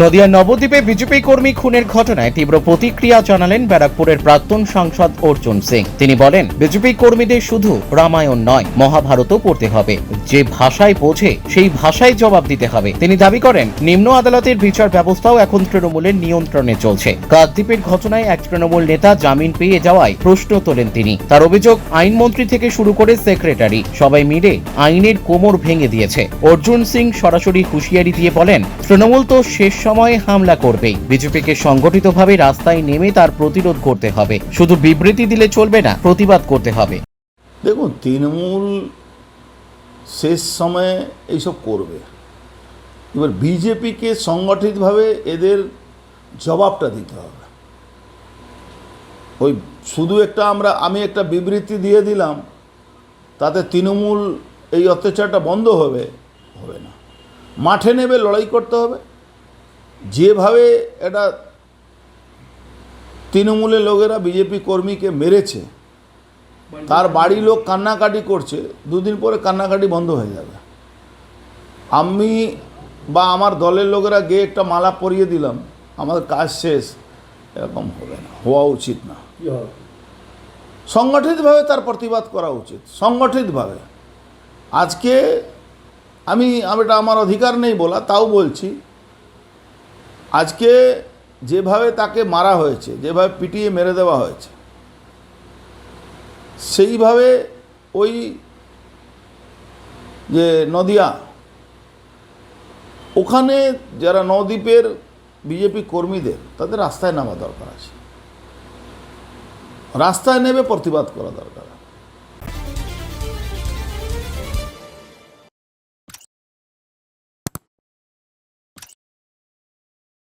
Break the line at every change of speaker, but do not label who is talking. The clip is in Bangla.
নদিয়ার নবদ্বীপে বিজেপি কর্মী খুনের ঘটনায় তীব্র প্রতিক্রিয়া জানালেন ব্যারাকপুরের প্রাক্তন সাংসদ অর্জুন সিং। তিনি বলেন, বিজেপি কর্মীদের শুধু রামায়ণ নয়, মহাভারতও পড়তে হবে। যে ভাষায় বোঝে, সেই ভাষায় জবাব দিতে হবে। তিনি দাবি করেন, নিম্ন আদালতের বিচার ব্যবস্থাও এখন তৃণমূলের নিয়ন্ত্রণে চলছে। কাকদ্বীপের ঘটনায় এক তৃণমূল নেতা জামিন পেয়ে যাওয়ায় প্রশ্ন তোলেন তিনি। তার অভিযোগ, আইনমন্ত্রী থেকে শুরু করে সেক্রেটারি, সবাই মিলে আইনের কোমর ভেঙে দিয়েছে। অর্জুন সিং সরাসরি হুঁশিয়ারি দিয়ে বলেন, তৃণমূল তো শেষ সময়ে হামলা করবেই বিজেপিকে সংগঠিতভাবে রাস্তায় নেমে তার প্রতিরোধ করতে হবে। শুধু বিবৃতি দিলে চলবে না, প্রতিবাদ করতে হবে।
দেখুন, তৃণমূল শেষ সময়ে এইসব করবে। এবার বিজেপিকে সংগঠিতভাবে এদের জবাবটা দিতে হবে। ওই শুধু একটা আমরা, আমি একটা বিবৃতি দিয়ে দিলাম, তাতে তৃণমূল এই অত্যাচারটা বন্ধ হবে হবে না। মাঠে নেবে লড়াই করতে হবে। যেভাবে এটা তৃণমূলের লোকেরা বিজেপি কর্মীকে মেরেছে তার বাড়ি লোক কান্নাকাটি করছে দুদিন পরে কান্নাকাটি বন্ধ হয়ে যাবে। আমি বা আমার দলের লোকেরা গিয়ে একটা মালা পরিয়ে দিলাম আমাদের কাজ শেষ এরকম হবে না হওয়া উচিত না। সংগঠিতভাবে তার প্রতিবাদ করা উচিত সংগঠিতভাবে। আজকে আমি আমি এটা আমার অধিকার নেই বলা তাও বলছি আজকে যেভাবে তাকে মারা হয়েছে, যেভাবে পিটিয়ে মেরে দেওয়া হয়েছে, সেইভাবে ওই যে নদিয়া, ওখানে যারা নদীপের বিজেপি কর্মীদের, তাদের রাস্তায় নামা দরকার আছে। রাস্তায় নেবে প্রতিবাদ করা দরকার